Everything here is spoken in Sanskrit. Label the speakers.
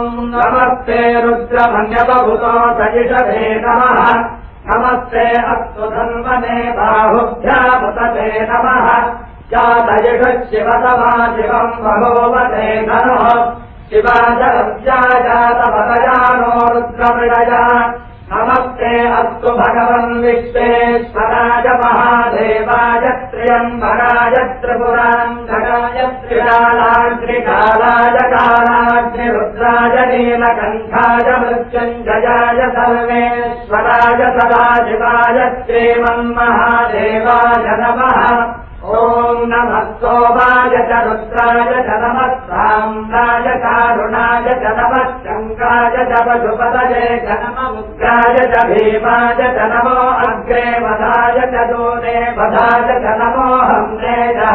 Speaker 1: नमस्ते रुद्रमन्यबभूतो सजिषभे नमः। नमस्ते अस्तु धन्वने बाहुभ्यामुतते नमः। जातयिष शिवतमा शिवम् बभूवते धनुः। शिवाजरव्या जातपदयानो रुद्रमृडया। नमस्ते अस्तु भगवन् विश्वेश्वराय महादेवाय त्र्यम्बराय त्रिपुरान्तकाय त्रिकालाग्निकालाय नीलकण्ठाय मृत्युञ्जयाय सर्वेश्वराय सदाशिवाय श्रीमन्महादेवाय नमः। ॐ नमः सोमाय च रुद्राय च नमः साम्राय कारुणाय च नमः शङ्काय च पशुपतये च नममुग्राय च भीमाय च नमो अग्रे वधाय च दूरे वधाय च नमो हम्रे च